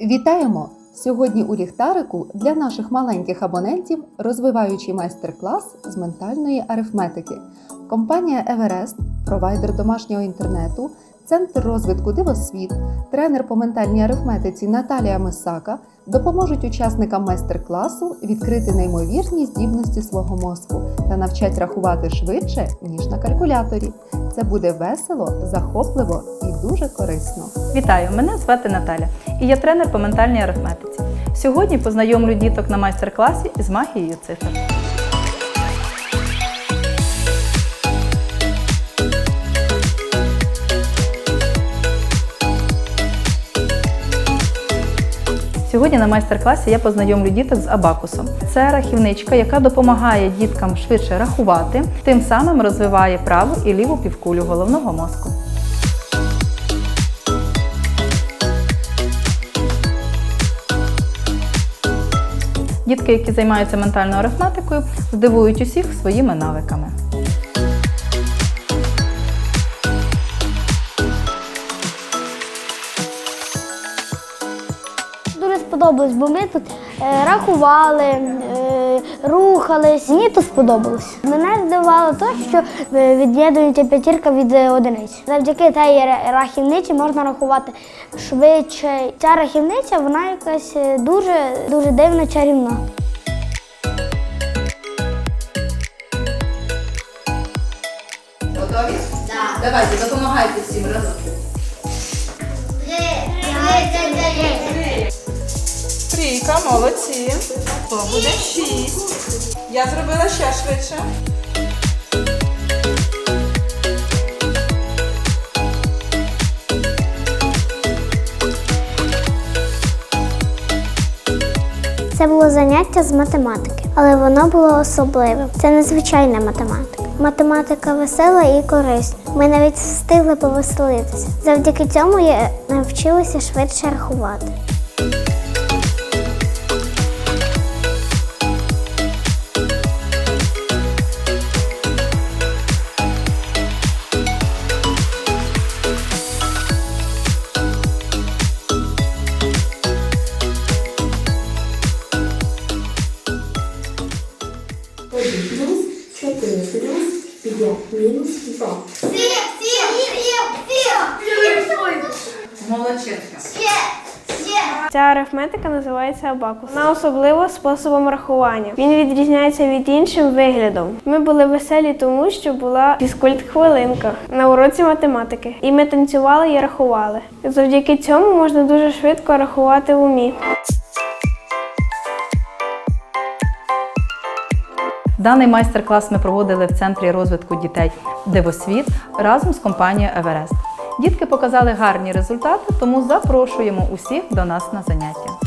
Вітаємо! Сьогодні у ліхтарику для наших маленьких абонентів розвиваючий майстер-клас з ментальної арифметики. Компанія Еверест, провайдер домашнього інтернету, Центр розвитку Дивосвіт, тренер по ментальній арифметиці Наталія Мисака допоможуть учасникам майстер-класу відкрити неймовірні здібності свого мозку та навчать рахувати швидше, ніж на калькуляторі. Це буде весело, захопливо і дуже корисно. Вітаю! Мене звати Наталя і я тренер по ментальній арифметиці. Сьогодні познайомлю діток на майстер-класі з магією цифр. Сьогодні на майстер-класі я познайомлю діток з абакусом. Це рахівничка, яка допомагає діткам швидше рахувати, тим самим розвиває праву і ліву півкулю головного мозку. Дітки, які займаються ментальною арифметикою, здивують усіх своїми навиками. Дуже сподобалось, бо ми тут е, рахували, е, рухались. Мені тут сподобалось. Мене здивувало те, що е, від'єднується п'ятірка від е, одиниць. Завдяки тій рахівниці можна рахувати швидше. Ця рахівниця вона якась е, дуже дуже дивна чарівна. Готові? Так. Давайте, допомагайте всім разом. Трійка, молодці. То буде шість. Я зробила ще швидше. Це було заняття з математики, але воно було особливим. Це незвичайна математика. Математика весела і корисна. Ми навіть встигли повеселитися. Завдяки цьому я навчилася швидше рахувати. 5 мінус 2. Молодчинка. Ця арифметика називається абакус. Вона особлива способом рахування. Він відрізняється від іншим виглядом. Ми були веселі, тому що була фізкульт-хвилинка на уроці математики. І ми танцювали і рахували. Завдяки цьому можна дуже швидко рахувати в умі. Даний майстер-клас ми проводили в центрі розвитку дітей Дивосвіт разом з компанією Еверест. Дітки показали гарні результати, тому запрошуємо усіх до нас на заняття.